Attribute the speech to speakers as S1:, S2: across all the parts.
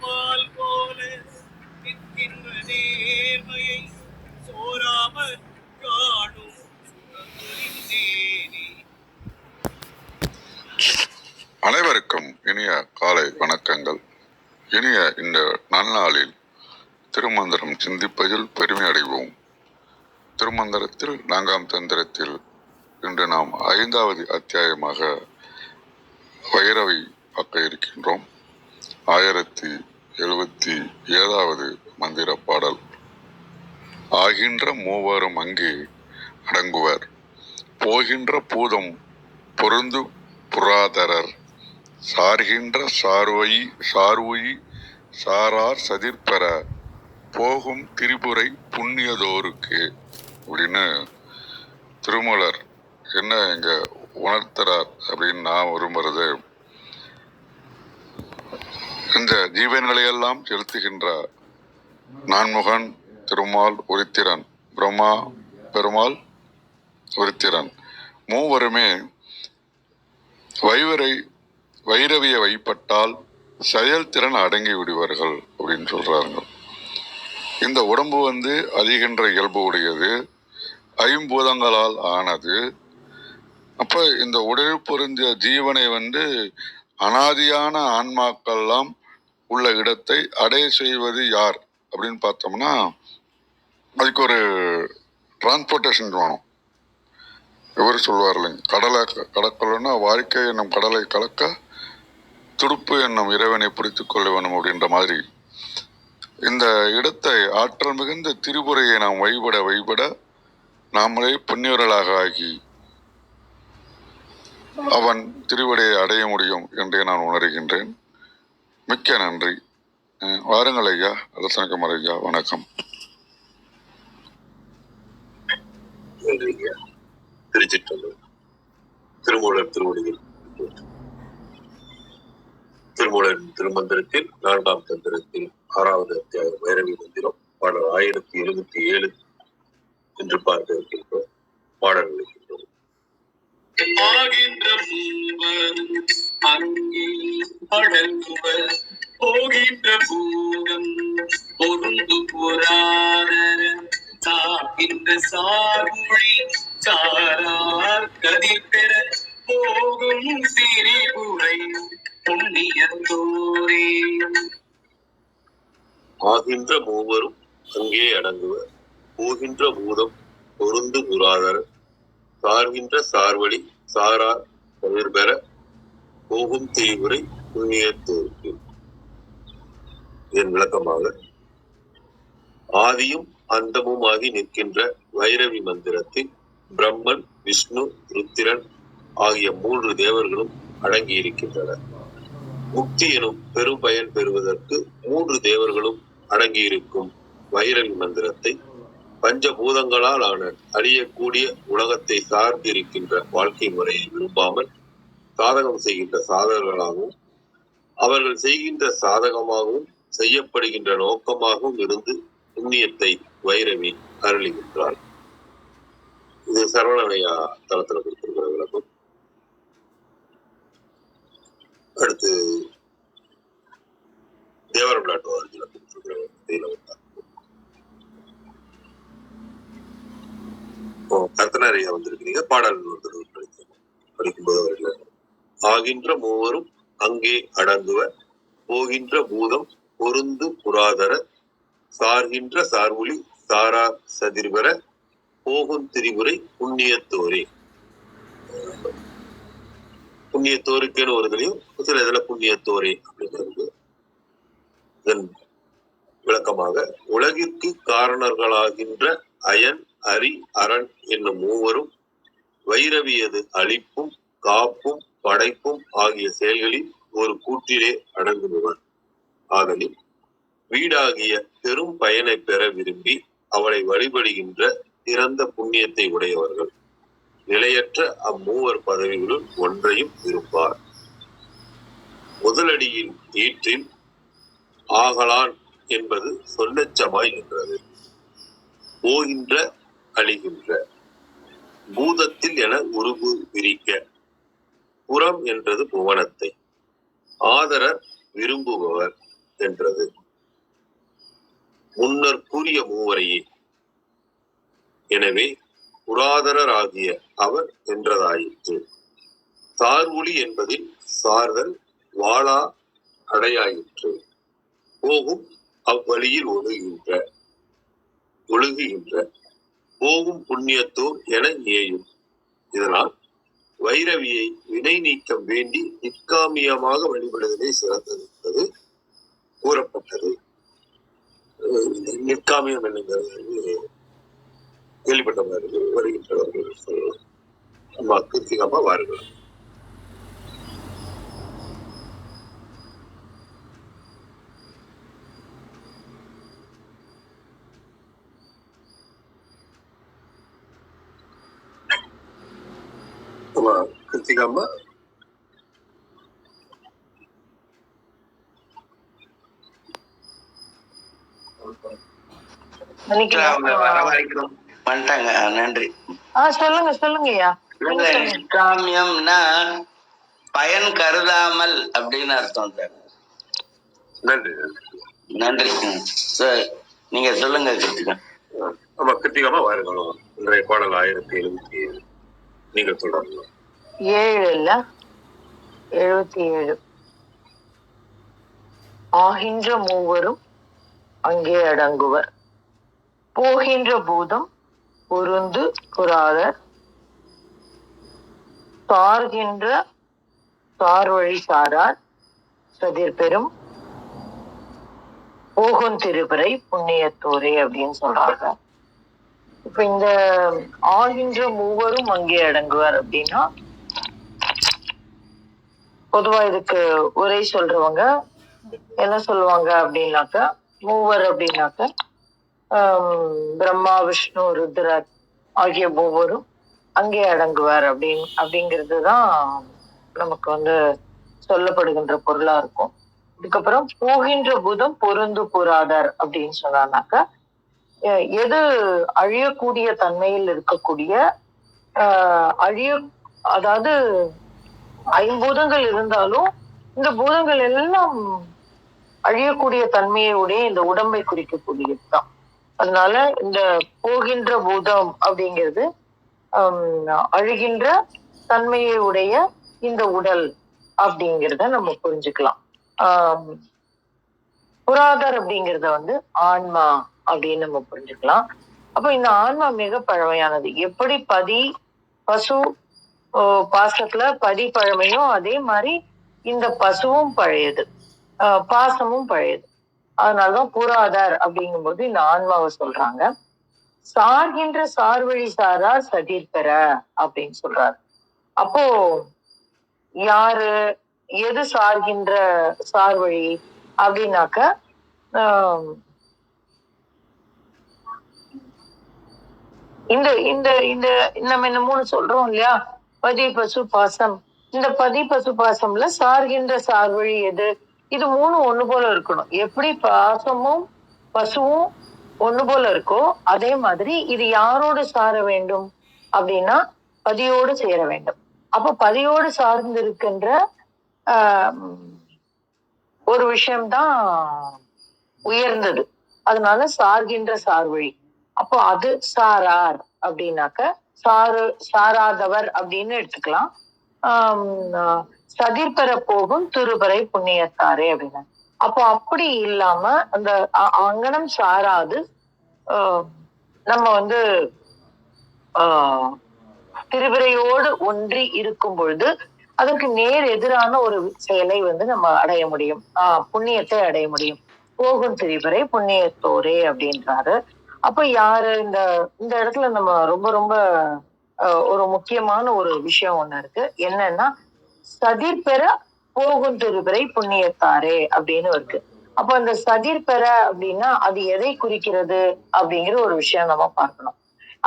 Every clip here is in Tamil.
S1: பால் போல நிற்கின்ற நேர்மையை சோராமல் காணும்
S2: அனைவருக்கும் இனிய காலை வணக்கங்கள். இனிய இந்த நன்னாளில் திருமந்திரம் சிந்திப்பதில் பெருமை அடைவோம் திருமந்திரத்தில் நான்காம் தந்திரத்தில் இன்று நாம் ஐந்தாவது அத்தியாயமாக வைரவை பார்க்க இருக்கின்றோம். ஆயிரத்தி எழுபத்தி ஏழாவது மந்திர பாடல். ஆகின்ற மூவரும் அங்கே அடங்குவர். போகின்ற பூதம் பொருந்து புராதரர் சார்கின்ற சார்வை சார்வுயி சாரார் சதிர்பெற போகும் திரிபுரை புண்ணியதோருக்கு அப்படின்னு திருமலர் என்ன இங்க உணர்த்துறார் அப்படின்னு நான் விரும்புறது. இந்த ஜீவன்களையெல்லாம் செலுத்துகின்ற நான்முகன் திருமால் உரித்திரன். பிரம்மா பெருமாள் உரித்திரன். மூவருமே வைவரை வைரவிய வைப்பட்டால் செயல்திறன் அடங்கி விடுவார்கள் அப்படின்னு சொல்றாங்க இந்த உடம்பு வந்து அதிகின்ற இயல்பு உடையது ஐம்பூதங்களால் ஆனது. அப்போ இந்த உடல் பொருந்திய ஜீவனை வந்து அனாதியான ஆன்மாக்கள்லாம் உள்ள இடத்தை அடைய செய்வது யார் அப்படின்னு பார்த்தோம்னா அதுக்கு ஒரு டிரான்ஸ்போர்ட்டேஷன் வேணும். இவர் சொல்வார் இல்லைங்க கடலை கடக்கலன்னா வாழ்க்கை என்னும் கடலை கலக்க துடுப்பு என்னும் இறைவனை பிடித்துக் கொள்ள வேணும் அப்படின்ற மாதிரி. இந்த இடத்தை ஆற்றல் மிகுந்த திரிபுரையை நாம் வழிபட வைபட நாமளே புண்ணியவர்களாக ஆகி அவன் திருவடையை அடைய முடியும் என்றே நான் உணர்கின்றேன். மிக்க நன்றி. வாருங்கள் ஐயா அரசனக்கமர் ஐயா வணக்கம்.
S3: திருச்சிற்றம்பலம் திருமூலர் திருவடியில். திருமூலர் திருமந்திரத்தில் நான்காம் தந்திரத்தில் ஆறாவது அத்தியாயம் வைரவி மந்திரம் பாடல் ஆயிரத்தி எழுபத்தி ஏழு என்று பார்க்க இருக்கின்றோம் பாடல் இருக்கின்றோம்
S1: ஆகின்ற மூவர் அங்கே அடங்குவர் போகின்ற பூதம் பொருந்து புராதர சாகின்ற சார்மொழி சாரார் கதிர் பெற. போகும் திரிபுரை புண்ணியத்தோரே
S3: ஆகின்ற மூவரும் அங்கே அடங்குவர். போகின்ற பூதம் பொருந்து புராதர சார்கின்ற சார்வழி சாரார் பயிர் பெற போகும் தீவுரை புண்ணியத்தோருக்கு இதன் விளக்கமாக ஆதியும் அந்தமுமாகி நிற்கின்ற வைரவி மந்திரத்தில் பிரம்மன் விஷ்ணு ருத்திரன் ஆகிய மூன்று தேவர்களும் அடங்கி இருக்கின்றனர் முக்தி எனும் பெரும் பயன் பெறுவதற்கு மூன்று தேவர்களும் அடங்கியிருக்கும் வைரவி மந்திரத்தை பஞ்சபூதங்களால் ஆன அழியக்கூடிய உலகத்தை சார்ந்திருக்கின்ற வாழ்க்கை முறையை விரும்பாமல் சாதகம் செய்கின்ற சாதகர்களாகவும் அவர்கள் செய்கின்ற சாதகமாகவும் செய்யப்படுகின்ற நோக்கமாகவும் இருந்து புண்ணியத்தை வைரவி அருளுகின்றார். இது சரவணனையா தளத்துல கொடுத்திருக்கிற விளக்கம். அடுத்து தேவர விளையாட்டு அர்ஜுன கொடுத்திருக்கிற இதில் வந்தார் இப்போ கர்த்தனரையா வந்திருக்கிறீங்க பாடல் படிக்கும்போது ஆகின்ற மூவரும் அங்கே அடங்குவர். போகின்ற பூதம் பொருந்து புராதர. சார்கின்ற சார்வுளி சாரா சதிர்வர. போகும் திரிபுரை புண்ணியத்தோரே. புண்ணியத்தோருக்கேன்னு ஒரு இதுலையும் சில இதுல புண்ணியத்தோரே அப்படிங்கிறது இதன் விளக்கமாக உலகிற்கு காரணர்களாகின்ற அயன் அரி அரண் என்னும் மூவரும் வைரவியது அழிப்பும் காப்பும் படைப்பும் ஆகிய செயல்களில் ஒரு கூட்டிலே அடங்குபவர். ஆதலில் வீடாகிய பெரும் பயனை பெற விரும்பி அவளை வழிபடுகின்ற திறந்த புண்ணியத்தை உடையவர்கள். நிலையற்ற அம்மூவர் பதவிகளுள் ஒன்றையும் இருப்பார். முதலடியின் ஈற்றில் ஆகலான் என்பது சொல்லச்சமாய் நின்றது. போகின்ற அழிகின்ற பூதத்தில் என உருவு விரிக்க. புறம் என்றது புவனத்தை. ஆதர விரும்புபவர் என்றது. முன்னர் கூறிய மூவரையே. எனவே புராதரராகிய அவர் என்றதாயிற்று. சார்வொளி என்பதில் சார்தல் வாளா அடையாயிற்று. போகும் அவ்வழியில் ஒழுகின்ற ஒழுகுகின்ற. போகும் புண்ணியத்தோர் என ஏயும். இதனால் வைரவியை வினை நீக்கம் வேண்டி நிற்காமியமாக வழிபடுவதே சிறந்தது என்பது கூறப்பட்டது. நிற்காமியம் என்னங்கிறது கேள்விப்பட்டவர்கள் வருகின்றவர்கள் சொல்லலாம். அம்மா கிருத்திகம்மா வாருங்கள் அம்மா
S4: நன்றி.
S5: சொல்லுங்க
S4: நிஷ்காமியம்னா பயன் கருதாமல் அப்படின்னு அர்த்தம் சார்.
S3: நன்றி நன்றி.
S4: சரி நீங்க சொல்லுங்க கிருத்திகா.
S3: ஆமா கிருத்திகாம்மா வாருங்கள் இன்றைய பாடல் ஆயிரத்தி எழுபத்தி ஏழு. நீங்கள் தொடரலாம்
S5: ஏழு இல்ல? எழுபத்தி ஏழு. ஆகின்ற மூவரும் அங்கே அடங்குவர். போகின்ற பூதம் பொருந்து புராதர் சார்கின்ற சார்வழி சாரார். சதிர் பெரும். போகும் திருப்பறை புண்ணியத்தோரே அப்படின்னு சொல்றாங்க. இப்ப இந்த ஆகின்ற மூவரும் அங்கே அடங்குவார் அப்படின்னா பொதுவா இதுக்கு உரை சொல்றவங்க என்ன சொல்லுவாங்க அப்படின்னாக்க மூவர் அப்படின்னாக்க பிரம்மா விஷ்ணு ருத்ரர் ஆகிய மூவரும் அங்கே அடங்குவார் அப்படின் அப்படிங்கிறது தான் நமக்கு வந்து சொல்லப்படுகின்ற பொருளா இருக்கும். இதுக்கப்புறம் போகின்ற பூதம் பொருந்து புராதர் அப்படின்னு சொன்னானாக்கா எது அழியக்கூடிய தன்மையில் இருக்கக்கூடிய அழிய அதாவது ஐம்பூதங்கள் இருந்தாலும் இந்த பூதங்கள் எல்லாம் அழியக்கூடிய தன்மையை உடைய இந்த உடம்பை குறிக்கக்கூடியதுதான். அதனால இந்த போகின்ற பூதம் அப்படிங்கிறது அழுகின்ற அழிகின்ற தன்மையை உடைய இந்த உடல் அப்படிங்கிறத நம்ம புரிஞ்சுக்கலாம். ஆஹ் புராதர் அப்படிங்கிறத வந்து ஆன்மா அப்படின்னு நம்ம புரிஞ்சுக்கலாம். அப்ப இந்த ஆன்மா மிக பழமையானது. எப்படி பதி பசு பாசத்துல பதி அதே மாதிரி இந்த பசுவும் பழையது. ஆஹ் பாசமும் பழையது. அதனாலதான் புராதர் அப்படிங்கும்போது இந்த ஆன்மாவை சொல்றாங்க. சார்கின்ற சார்வழி சாரார் சதிர் பெற அப்படின்னு சொல்றாரு. அப்போ யாரு எது சார்கின்ற சார்வழி அப்படின்னாக்க ஆஹ் இந்த இந்த இந்த நம்ம இந்த மூணு சொல்றோம் இல்லையா? பதி பசு பாசம். இந்த பதி பசு பாசம்ல சார்கின்ற சார்வழி எது? இது மூணு ஒண்ணு போல இருக்கணும். எப்படி பாசமும் பசுவும் ஒண்ணு போல இருக்கோ அதே மாதிரி இது யாரோடு சார வேண்டும்? அப்படின்னா பதியோடு சேர வேண்டும். அப்ப பதியோடு சார்ந்து இருக்கின்ற ஆஹ் ஒரு விஷயம்தான் உயர்ந்தது. அதனால சார்கின்ற சார்வழி. அப்போ அது சாரார் அப்படின்னாக்க சாரு சாராதவர் அப்படின்னு எடுத்துக்கலாம். ஆம், ஆஹ் போகும் திருபறை புண்ணியத்தாரே அப்படின்னு. அப்போ அப்படி இல்லாம அந்த அங்கனம் சாராது ஆஹ் நம்ம வந்து ஆஹ் திருவிரையோடு ஒன்றி இருக்கும் பொழுது அதற்கு நேர் எதிரான ஒரு செயலை வந்து நம்ம அடைய முடியும். ஆஹ் புண்ணியத்தை அடைய முடியும். போகும் திரிவரை புண்ணியத்தோரே அப்படின்றாரு. அப்ப யாரு இந்த இந்த இடத்துல நம்ம ரொம்ப ரொம்ப ஒரு முக்கியமான ஒரு விஷயம் ஒண்ணு இருக்கு. என்னன்னா சதிர் பெற போகும் திருபிறை புண்ணியத்தாரே அப்படின்னு இருக்கு. அப்ப அந்த சதிர் பெற அப்படின்னா அது எதை குறிக்கிறது அப்படிங்கிற ஒரு விஷயம் நம்ம பார்க்கணும்.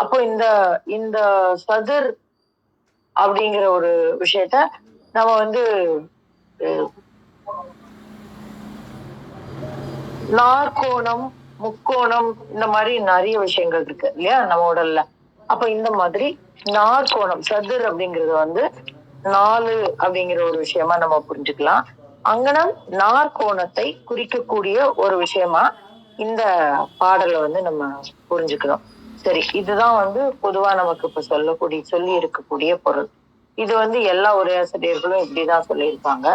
S5: அப்போ இந்த இந்த சதிர் அப்படிங்கிற ஒரு விஷயத்த நம்ம வந்து நாற்கோணம் முக்கோணம் இந்த மாதிரி நிறைய விஷயங்கள் இருக்கு இல்லையா? நம்ம உடல்ல. அப்ப இந்த மாதிரி நாற்கோணம் சதுர் அப்படிங்கிறது வந்து நாலு அப்படிங்கிற ஒரு விஷயமா நம்ம புரிஞ்சுக்கலாம். அங்கனம் நாற்கோணத்தை குறிக்கக்கூடிய ஒரு விஷயமா இந்த பாடலை வந்து நம்ம புரிஞ்சுக்கணும். சரி இதுதான் வந்து பொதுவா நமக்கு இப்ப சொல்லக்கூடிய சொல்லி இருக்கக்கூடிய பொருள். இது வந்து எல்லா உரையாசிரியர்களும் இப்படிதான் சொல்லியிருப்பாங்க.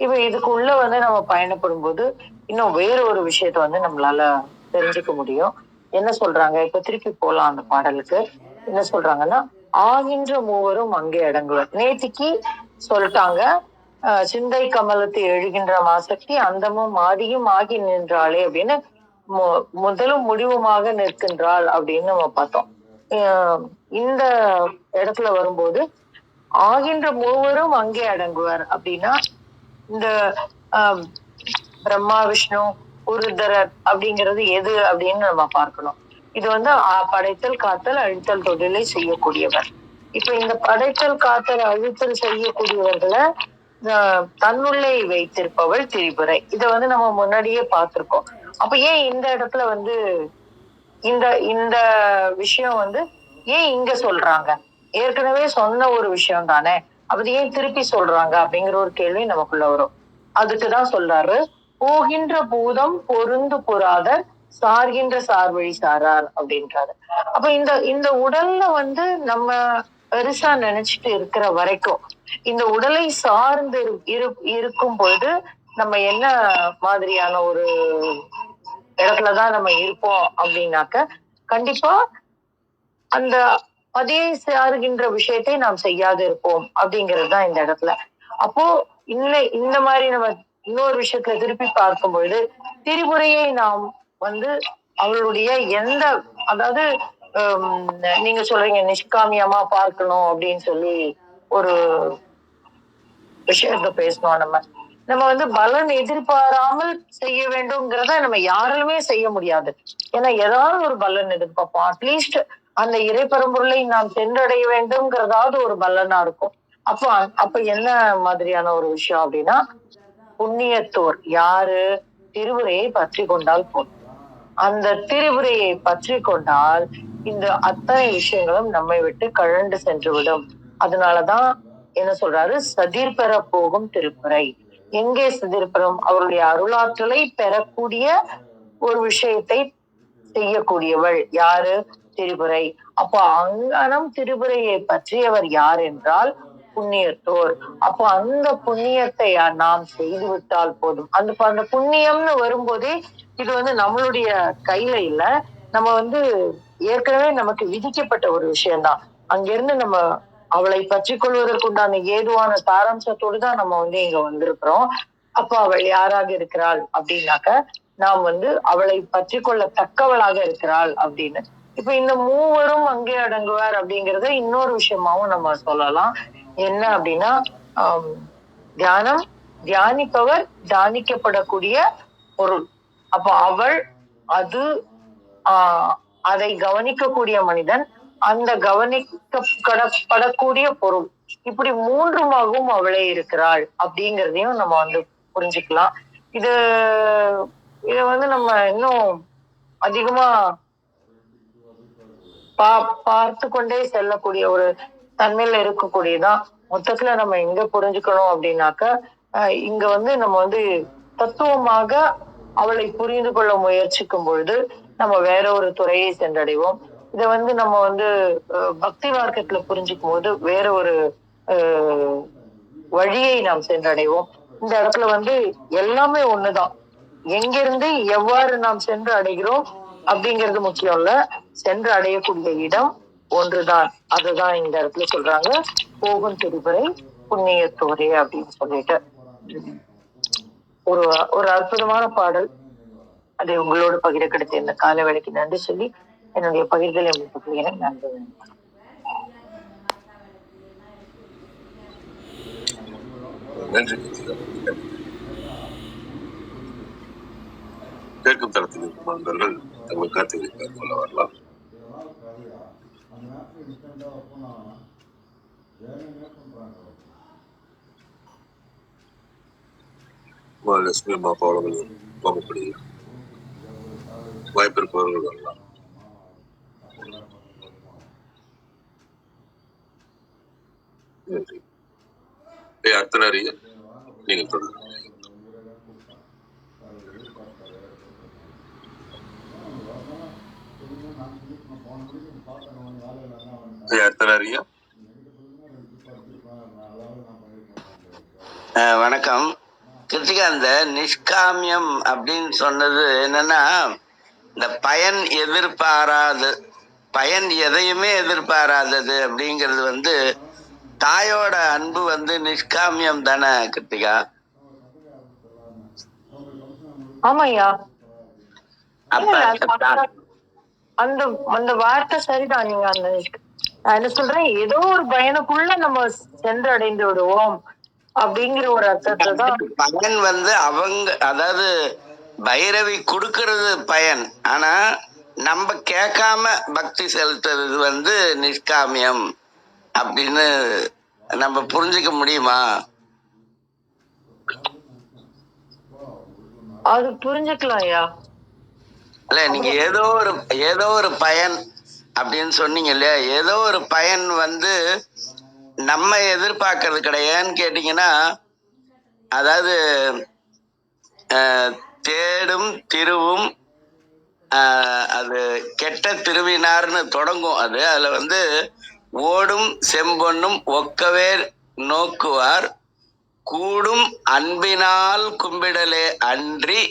S5: இப்ப இதுக்குள்ள வந்து நம்ம பயணப்படும் போது இன்னும் வேற ஒரு விஷயத்த வந்து நம்மளால தெரிஞ்சுக்க முடியும். என்ன சொல்றாங்க? இப்ப திருப்பி போலாம் அந்த பாடலுக்கு. என்ன சொல்றாங்கன்னா ஆகின்ற மூவரும் அங்கே அடங்குவர். நேத்திக்கு சொல்லிட்டாங்க சிந்தை கமலத்தை எழுகின்ற மாசக்தி அந்தமும் ஆதியும் ஆகி நின்றாளே அப்படின்னு முதலும் முடிவுமாக நிற்கின்றாள் அப்படின்னு நம்ம பார்த்தோம். இந்த இடத்துல வரும்போது ஆகின்ற மூவரும் அங்கே அடங்குவர் அப்படின்னா இந்த ஆஹ், பிரம்மா விஷ்ணு உருதரர் அப்படிங்கிறது எது அப்படின்னு நம்ம பார்க்கணும். இது வந்து படைத்தல் காத்தல் அழித்தல் தொழிலை செய்யக்கூடியவர். இப்ப இந்த படைத்தல் காத்தல் அழித்தல் செய்யக்கூடியவர்களை தன்னுள்ளே வைத்திருப்பவள் திரிபுரை. இத வந்து நம்ம முன்னாடியே பார்த்திருக்கோம். அப்ப ஏன் இந்த இடத்துல வந்து இந்த இந்த விஷயம் வந்து ஏன் இங்க சொல்றாங்க? ஏற்கனவே சொன்ன ஒரு விஷயம் தானே. அது ஏன் திருப்பி சொல்றாங்க? அப்படிங்கிற ஒரு கேள்வி நமக்குள்ள வரும். அதுக்குதான் சொல்றாரு போகின்ற பூதம் பொருந்து பொறாதர் சார்கின்ற சார்வழி சாரார் அப்படின்றாரு. அப்ப இந்த இந்த உடல்ல வந்து நம்ம பெருசா நினைச்சிட்டு இருக்கிற வரைக்கும் இந்த உடலை சார்ந்து இரு- இருக்கும் பொழுது நம்ம என்ன மாதிரியான ஒரு இடத்துலதான் நம்ம இருப்போம் அப்படின்னாக்க கண்டிப்பா அந்த அதே சாருகின்ற விஷயத்தை நாம் செய்யாது இருப்போம் அப்படிங்கிறது தான் இந்த இடத்துல. அப்போ இந்த இந்த மாதிரி நம்ம இன்னொரு விஷயத்துல திருப்பி பார்க்கும்பொழுது திரிபுரையை நாம் வந்து அவளுடைய எந்த அதாவது நீங்க சொல்றீங்க நிஷ்காமியமா பார்க்கணும் அப்படின்னு சொல்லி ஒரு விஷயத்த பேசணும் நம்ம. நம்ம வந்து பலன் எதிர்பாராமல் செய்ய வேண்டும்ங்கிறத நம்ம யாராலுமே செய்ய முடியாது. ஏன்னா ஏதாவது ஒரு பலன் எதிர்பார்ப்போம். அட்லீஸ்ட் அந்த இறைப்பரம்பொருளை நாம் சென்றடைய வேண்டும்ங்கிறதாவது ஒரு பலனா இருக்கும். அப்போ அப்ப என்ன மாதிரியான ஒரு விஷயம் அப்படின்னா புண்ணியத்தோர் யாரு? திருவுரையை பற்றி கொண்டால் போதும். அந்த திருவுரையை பற்றி கொண்டால் இந்த அத்தனை விஷயங்களும் நம்மை விட்டு கழண்டு சென்று விடும் அதனாலதான் என்ன சொல்றாரு? சதிர் பெற போகும் திருப்புரை எங்கே சதிர்பெறும் அவருடைய அருளாற்றலை பெறக்கூடிய ஒரு விஷயத்தை செய்யக்கூடியவள் யாரு? திரிபுரை அப்போ அங்கனம் திரிபுரையை பற்றியவர் யார் என்றால் புண்ணியத்தோர் அப்போ அந்த புண்ணியத்தை நாம் செய்து விட்டால் போதும். அந்த அந்த புண்ணியம்னு வரும்போதே இது வந்து நம்மளுடைய கையில இல்ல. நம்ம வந்து ஏற்கனவே நமக்கு விதிக்கப்பட்ட ஒரு விஷயம்தான். அங்கிருந்து நம்ம அவளை பற்றி கொள்வதற்குண்டான ஏதுவான சாராம்சத்தோடு தான் நம்ம வந்து இங்க வந்திருக்கிறோம். அப்போ அவள் யாராக இருக்கிறாள் அப்படின்னாக்க நாம் வந்து அவளை பற்றி கொள்ள தக்கவளாக இருக்கிறாள் அப்படின்னு. இப்ப இந்த மூவரும் அங்கே அடங்குவார் அப்படிங்கறத இன்னொரு விஷயமாவும் நம்ம சொல்லலாம். என்ன அப்படின்னா தியானம் தியானிப்பவர் தியானிக்கப்படக்கூடிய பொருள். அப்ப அவள் அது ஆஹ் அதை கவனிக்கக்கூடிய மனிதன் அந்த கவனிக்கப்படப்படக்கூடிய பொருள். இப்படி மூன்றுமாகவும் அவளே இருக்கிறாள் அப்படிங்கிறதையும் நம்ம வந்து புரிஞ்சுக்கலாம். இது இத வந்து நம்ம இன்னும் அதிகமா பா பார்த்து கொண்டே செல்லக்கூடிய ஒரு தன்மையில இருக்கக்கூடியதான் மொத்தத்துல நம்ம எங்க புரிஞ்சுக்கணும் அப்படின்னாக்க இங்க வந்து நம்ம வந்து தத்துவமாக அவளை புரிந்து கொள்ள முயற்சிக்கும் பொழுது நம்ம வேற ஒரு துறையை சென்றடைவோம். இத வந்து நம்ம வந்து பக்தி மார்க்கத்துல புரிஞ்சுக்கும் போது வேற ஒரு அஹ், வழியை நாம் சென்றடைவோம். இந்த இடத்துல வந்து எல்லாமே ஒண்ணுதான். எங்கிருந்து எவ்வாறு நாம் சென்று அடைகிறோம் அப்படிங்கிறது முக்கியம் இல்ல. சென்று அடையக்கூடிய இடம் ஒன்றுதான். அதுதான் இந்த இடத்துல சொல்றாங்க. போகும் திருப்பறை புண்ணியத்தோரே அப்படின்னு சொல்லிட்டு. ஒரு ஒரு அற்புதமான பாடல். அதை உங்களோடு பகிர கிடைத்த இந்த கால வேலைக்கு நன்றி சொல்லி என்னுடைய பகிர்தலை உங்களுக்கு புரிகிறேன் நன்றி.
S3: நன்றி. கேட்கும் தரத்தில் இருக்கும் நண்பர்கள் தங்கள் கருத்துக்களை மேற்கொள்ள வரலாம். லட்சுமி அம்மா பாவலங்களும் வாங்கப்படி. வாய்ப்பிருப்பவர்கள் வரலாம். நன்றி ஏ அர்த்தனாரிய நீங்கள் தொடர்ந்து
S4: அஹ் வணக்கம். கிருத்திகா இந்த நிஷ்காமியம் அப்படின்னு சொன்னது என்னன்னா இந்த பயன் எதிர்பாராது பயன் எதையுமே எதிர்பாராதது அப்படிங்கிறது வந்து தாயோட அன்பு வந்து நிஷ்காமியம் தானே கிருத்திகா?
S5: ஆமாய்யா. அந்த அந்த வார்த்தை சரிதான் நீங்க அந்த நான் என்ன சொல்றேன் ஏதோ ஒரு பயனுக்குள்ள நம்ம சென்றடைந்து விடுவோம் அப்படிங்கிற ஒரு அர்த்தத்தை தான்
S4: பயன் வந்து அவங்க அதாவது பைரவி கொடுக்கறது பயன். ஆனா நம்ம கேட்காம பக்தி செலுத்துறது வந்து நிஷ்காமியம் அப்படின்னு நம்ம புரிஞ்சுக்க முடியுமா?
S5: அது புரிஞ்சுக்கலாம்
S4: இல்ல நீங்க ஏதோ ஒரு ஏதோ ஒரு பயன் அப்படின்னு சொன்னீங்க இல்லையா? ஏதோ ஒரு பயன் வந்து நம்ம எதிர்பார்க்கறது கிடையாதுன்னு கேட்டீங்கன்னா அதாவது தேடும் திருவும் அது கெட்ட திருவினார்னு தொடங்கும் அது. அதில் வந்து ஓடும் செம்பொன்னும் ஒக்கவே நோக்குவார். கூடும் அன்பினால் கும்பிடலே அன்றி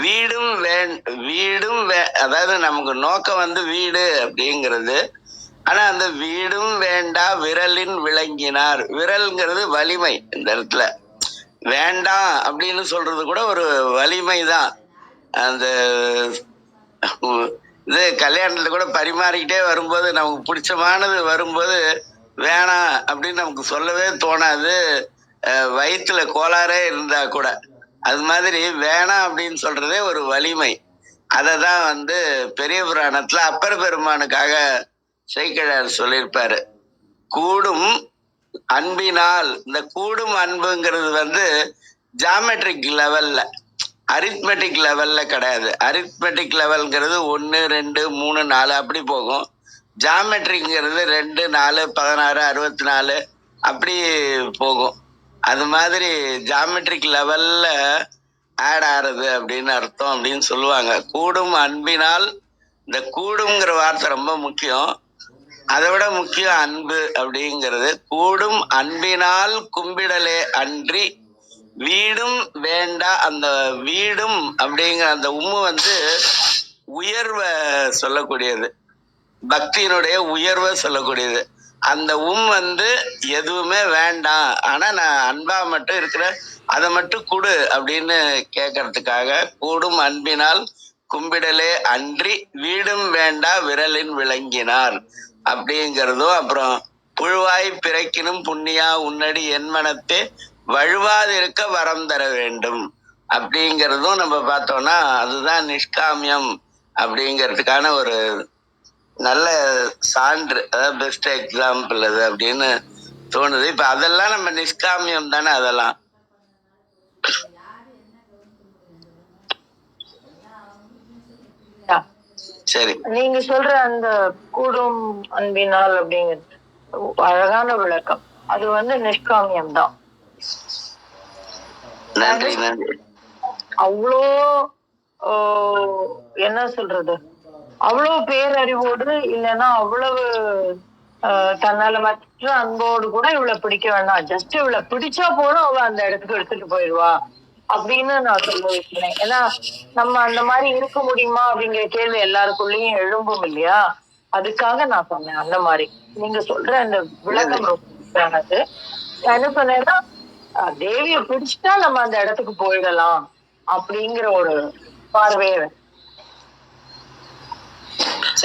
S4: வீடும் வேண் வீடும் வே அதாவது நமக்கு நோக்கம் வந்து வீடு அப்படிங்கிறது. ஆனா அந்த வீடும் வேண்டா விரலின் விளங்கினார். விரல்ங்கிறது வலிமை இந்த இடத்துல. வேண்டாம் அப்படின்னு சொல்றது கூட ஒரு வலிமை தான். அந்த இது கல்யாணத்துல கூட பரிமாறிக்கிட்டே வரும்போது நமக்கு பிடிச்சமானது வரும்போது வேணாம் அப்படின்னு நமக்கு சொல்லவே தோணாது. வயிற்றுல கோளாறே இருந்தா கூட. அது மாதிரி வேணாம் அப்படின்னு சொல்றதே ஒரு வலிமை. அதை தான் வந்து பெரிய புராணத்துல அப்பர் பெருமானுக்காக செய்கழார் சொல்லியிருப்பாரு. கூடும் அன்பினால் இந்த கூடும் அன்புங்கிறது வந்து ஜாமெட்ரிக் லெவல்ல அரித்மெட்டிக் லெவல்ல கிடையாது. அரித்மெட்டிக் லெவல்ங்கிறது ஒன்று ரெண்டு மூணு நாலு அப்படி போகும். ஜாமெட்ரிக்ங்கிறது ரெண்டு நாலு பதினாறு அறுபத்தி நாலு அப்படி போகும். அது மாதிரி ஜாமெட்ரிக் லெவல்ல ஆட் ஆறுது அப்படின்னு அர்த்தம் அப்படின்னு சொல்லுவாங்க. கூடும் அன்பினால் இந்த கூடுங்கிற வார்த்தை ரொம்ப முக்கியம். அதை விட முக்கியம் அன்பு அப்படிங்கிறது. கூடும் அன்பினால் கும்பிடலே அன்றி வீடும் வேண்டா அந்த வீடும் அப்படிங்கிற அந்த உம்மு வந்து உயர்வை சொல்லக்கூடியது. பக்தியினுடைய உயர்வை சொல்லக்கூடியது. அந்த உம் வந்து எதுவுமே வேண்டாம். ஆனா நான் அன்பா மட்டும் இருக்கிற அதை மட்டும் கொடு அப்படின்னு கேட்கறதுக்காக கூடும் அன்பினால் கும்பிடலே அன்றி வீடும் வேண்டா விரலின் விளங்கினார் அப்படிங்கிறதும் அப்புறம் புழுவாய் பிறக்கினும் புண்ணியா உன்னடி என் மனத்தே வழுவாதிருக்க வரம் தர வேண்டும் அப்படிங்கிறதும் நம்ம பார்த்தோம்னா அதுதான் நிஷ்காமியம் அப்படிங்கிறதுக்கான ஒரு நல்ல சான்று அதாவது பெஸ்ட் எக்ஸாம்பிள் அது அப்படின்னு தோணுது. இப்ப அதெல்லாம் நம்ம நிஷ்காமியம் தானே அதெல்லாம். சரி.
S5: நீங்க சொல்ற அந்த கூடும் அன்பினால் அப்படிங்கிறது அழகான விளக்கம். அது வந்து நிஷ்காமியம் தான்.
S4: நன்றி நன்றி.
S5: அவ்வளோ என்ன சொல்றது? அவ்வளவு பேரறிவோடு இல்லைன்னா அவ்வளவு ஆஹ், தன்னலமற்ற அன்போடு கூட இவளை பிடிக்க வேண்டாம் ஜஸ்ட் இவளை பிடிச்சா போதும் அவ அந்த இடத்துக்கு எடுத்துட்டு போயிடுவா அப்படின்னு நான் சொல்ல வைக்கிறேன் ஏன்னா நம்ம அந்த மாதிரி இருக்க முடியுமா அப்படிங்கிற கேள்வி எல்லாருக்குள்ளயும் எழும்பும் இல்லையா? அதுக்காக நான் சொன்னேன் அந்த மாதிரி. நீங்க சொல்ற அந்த விளக்கம் ரொம்ப என்ன சொன்னேன்னா தேவிய பிடிச்சிட்டா நம்ம அந்த இடத்துக்கு போயிடலாம் அப்படிங்கிற ஒரு பார்வையை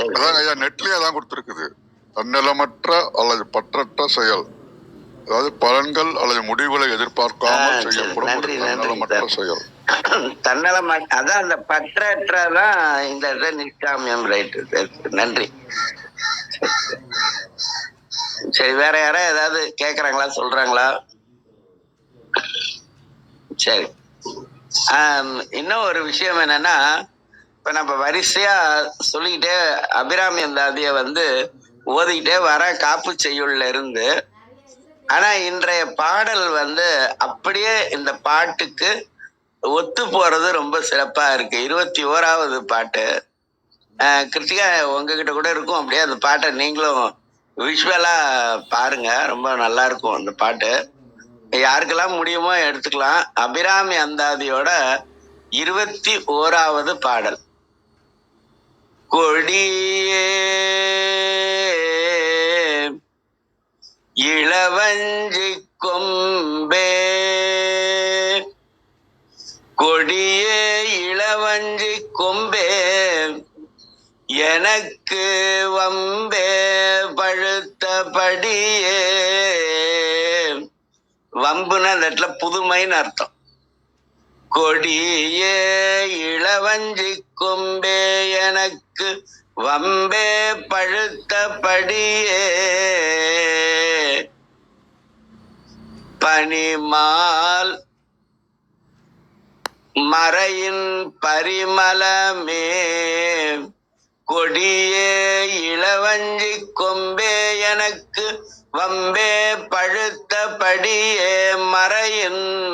S2: அதான் ஐயா நெட்லயே அதான் கொடுத்துருக்குது. தன்னலமற்ற அல்லது பற்றற்ற செயல். அதாவது பலன்கள் அல்லது முடிவுகளை எதிர்பார்க்காமல். செய்யப்படும் தன்னலமற்ற. செயல்.
S4: தன்னலம் அதான் அந்த பற்றற்றதான் இந்த இடத்துல நிஷ்காமியம் ரைட் நன்றி. சரி வேற யாரா ஏதாவது கேக்குறாங்களா சொல்றாங்களா? சரி. இன்னும் ஒரு விஷயம் என்னன்னா இப்ப நம்ம வரிசையா சொல்லிக்கிட்டே அபிராமி தாதிய வந்து ஓதிக்கிட்டே வர காப்பு செய்யுள்ள இருந்து ஆனா இன்றைய பாடல் வந்து அப்படியே இந்த பாட்டுக்கு ஒத்து போறது ரொம்ப சிறப்பா இருக்கு. இருபத்தி ஓராவது பாட்டு. கிருத்திகா உங்ககிட்ட கூட இருக்கும். அப்படியே அந்த பாட்டை நீங்களும் விஷுவலா பாருங்க. ரொம்ப நல்லா இருக்கும் அந்த பாட்டு. யாருக்கெல்லாம் முடியுமோ எடுத்துக்கலாம். அபிராமி அந்தாதியோட இருபத்தி ஓராவது பாடல். கொடியே. இளவஞ்சி கொம்பே. கொடியே இளவஞ்சி கொம்பே. எனக்கு வம்பே பழுத்தபடியே. வம்புன்னு அந்த இடத்துல புதுமைன்னு அர்த்தம். கொடியே இளவஞ்சி கொம்பே எனக்கு வம்பே பழுத்தபடியே. பனிமால் மறையின் பரிமளமே. கொடியே இளவஞ்சி கொம்பே எனக்கு வம்பே பழுத்தபடியே. மறையின்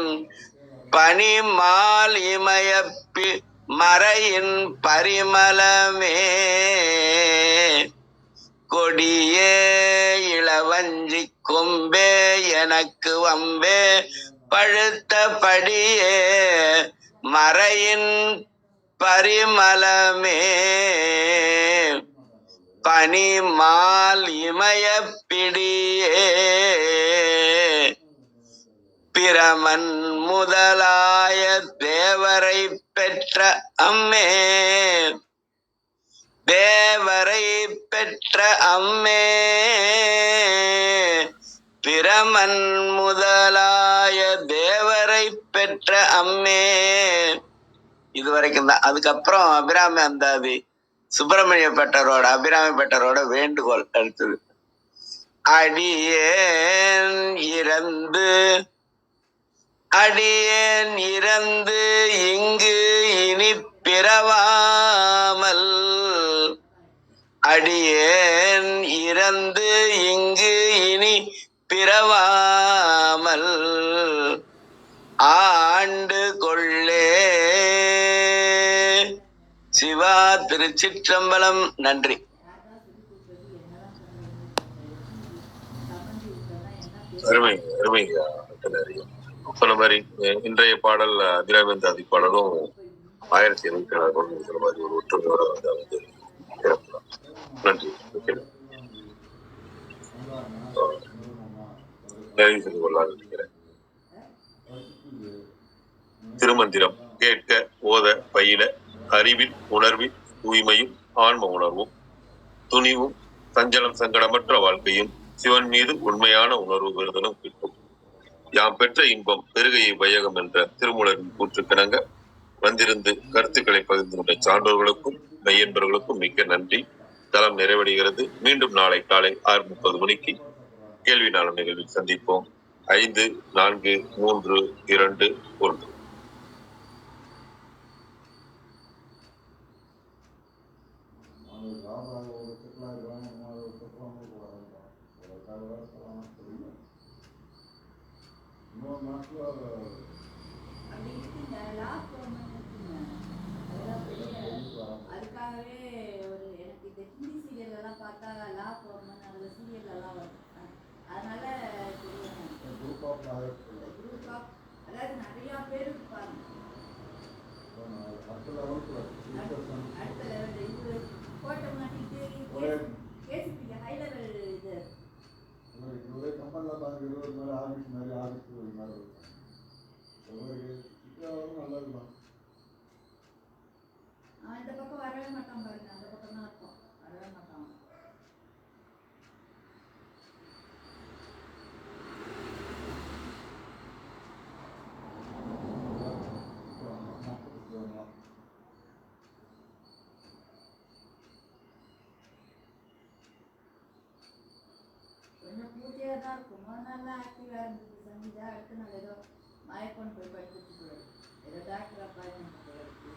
S4: பனி மால் இமயப்பி மறையின் பரிமளமே. கொடியே இளவஞ்சி கொம்பே எனக்கு வம்பே. பழுத்தபடியே மறையின் பரிமளமே. பனிமால் இமயப்பிடியே. பிரமன் முதலாய தேவரை பெற்ற அம்மே. தேவரை பெற்ற அம்மே. பிரமன் முதலாய தேவரை பெற்ற அம்மே. இது வரைக்கும் தான். அதுக்கப்புறம் அபிராமி அந்தாதி சுப்பிரமணிய பெட்டரோட அபிராமி பெட்டரோட வேண்டுகோள் அடுத்தது அடியேன் இறந்து அடியேன் இறந்து இங்கு இனி பிறவாமல். அடியேன் இறந்து இங்கு இனி பிறவாமல். ஆண்டு கொள்ளே. சிவா திருச்சிற்றம்பலம். நன்றி.
S3: அருமை அருமை. சொன்ன மாதிரி இன்றைய பாடல் அபிராமந்தாதி பாடலும் ஆயிரத்தி எழுநூத்தி ஏழாவது சொன்ன மாதிரி ஒரு ஒற்றுமையோட வந்து வந்து நன்றி. நிறைவு செய்து கொள்ளலாம் நினைக்கிறேன் திருமந்திரம் கேட்க ஓத பயில அறிவில் உணர்வில் தூய்மையும் ஆன்ம உணர்வும் துணிவும் சஞ்சலம் சங்கடமற்ற வாழ்க்கையும் சிவன் மீது உண்மையான உணர்வு பெறுதலும் கிட்டும். யாம் பெற்ற இன்பம் பெருகையை வையகம் என்ற திருமூலரின் கூற்றுக்கிணங்க வந்திருந்து கருத்துக்களை பகிர்ந்து கொண்ட சான்றோர்களுக்கும் மெய்யன்பர்களுக்கும் மிக்க நன்றி. தளம் நிறைவடைகிறது. மீண்டும் நாளை காலை ஆறு முப்பது மணிக்கு கேள்வி நாளம் நிகழ்வில் சந்திப்போம். ஐந்து நான்கு மூன்று இரண்டு ஒன்று.
S6: அப்படி இருக்குங்க லாஸ்ட் ஒன்று இருக்குங்க அதெல்லாம் பெரிய அதுக்காகவே ஒரு எனக்கு இந்த ஹிந்தி சீரியல் எல்லாம் பார்த்தா லா போகணும் அந்த சீரியல் எல்லாம் வரும் அ- அதனால தெரியும் குரூப் ஆஃப் அதாவது நிறையா பேர் இருப்பாங்க அடுத்த லெவல் இது கோட்டை மாட்டிட்டு கேசிபிக்கு ஹை லெவல் இது
S7: ஒரே கம்பெனியில் பாருங்க இருபது மேலே ஆஃபீஸ் மாதிரி ஆஃபீஸ் மாதிரி இருக்கும் ஒவ்வொரு சிக்காவும் நல்லா இருக்கும்
S6: அவன் இந்த பக்கம் வரவே மாட்டான் பாருங்க அந்த பக்கம் தான் இருக்கும் வரவே மாட்டான் கொஞ்சம் பூஜையாக தான் இருக்கும் முதல் நாள்லாம் ஆக்டிவாக இருந்தது சங்கீதா அடுத்த நாள் ஏதோ மயக்கம் போய் படுத்துட்டு போயிடுது ஏதோ டாக்டர் அப்பாயின்மெண்ட் போயிருக்கு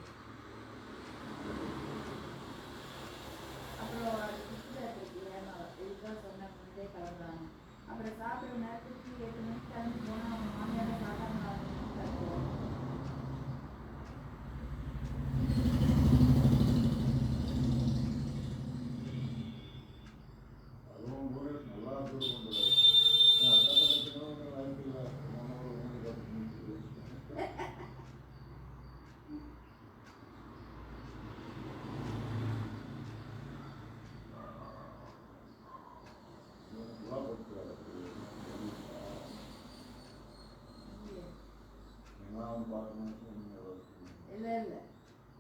S6: அப்புறம் அது சுற்றுலாத்துக்கு ஏமாவை இதுதான் சொன்ன முன்னே கிளம்புறாங்க அப்புறம் சாப்பிட்ற நேரத்துக்கு எட்டு மணிக்கு கிளம்பி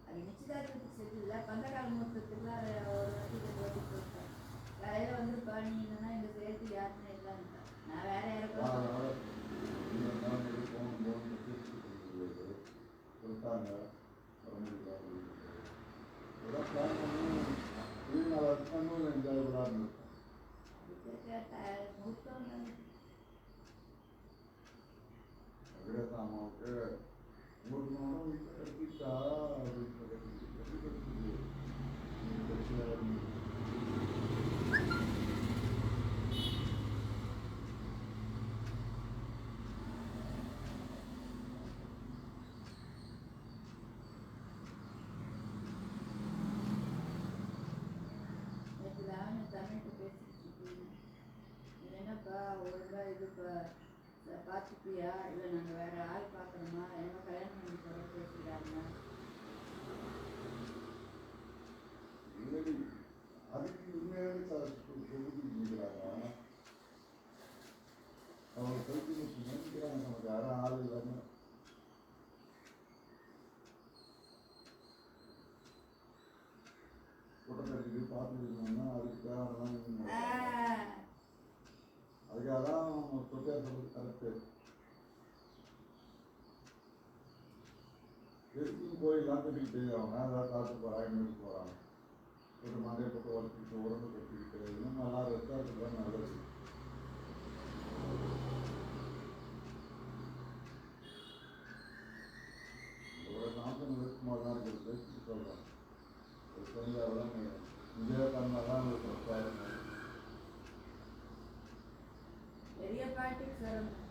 S6: அது நிச்சயதார்த்தத்துக்கு செட்டு இல்லை. பந்தகால முகூர்த்தத்துக்குலாம் ஒரு வாட்டி ரெண்டு வாட்டி போட்டேன் காலையில் வந்து பாணி இல்லைன்னா இந்த சேர்த்து யாருமே இல்லைன்னு நான் வேற யாருக்கும்
S7: அதனால இந்த நிலைமைக்கு போகணும் போகணும்னு பேசிட்டு சொல்லிட்டாங்க வர முடியல அப்படின்னு இதெல்லாம் பிளான் பண்ணி லீவ் நாள் வச்சுக்கணும் என்ஜாய் விடாமல் இருக்கும்.
S6: அதுக்கு கேட்ட முகூர்த்தம் தானே.
S7: அப்படியே தான் அம்மாவுக்கு உங்களுக்கு ஒன்றும் வீட்டில் கட்டிட்டா அப்படின்னு கட்டி கட்டி கட்டி
S6: நேற்று தான் தமிழ்கிட்ட பேசிட்டு இருக்கேன் இது என்னப்பா ஒழுங்கா இதுப்பா இதை பார்த்துப்பியா இல்லை நாங்கள் வேற ஆள் பார்க்கணுமா என்ன கல்யாணம் பண்ணி போகிற பேசுகிறாங்க
S7: இல்லடி அதுக்கு உண்மையாகவே சார் சொல்லிக்கிறாங்க அவங்க சொல்லி நமக்கு யாரும் ஆள் கட்டிட்டு பார்த்துட்டு இருந்தோம்னா அதுக்கு தேவையான அதுக்காக தான் தொட்டியார் சொல்றது கரெக்டு எதுக்கும் கோயிலாம் கட்டிக்கிட்டு அவங்க ஏதாவது காட்டு போகிறாங்க போகிறாங்க ஒரு மண்டை போட்டு உடச்சிக்கிட்டு உடம்பு கட்டிக்கிட்டு இன்னும் நல்லா ரெஸ்டாரண்ட் தான் நல்லது ஒரு நாட்டம் தான் இருக்குது சொல்கிறேன் ஒரு தான்
S6: பெரிய சார்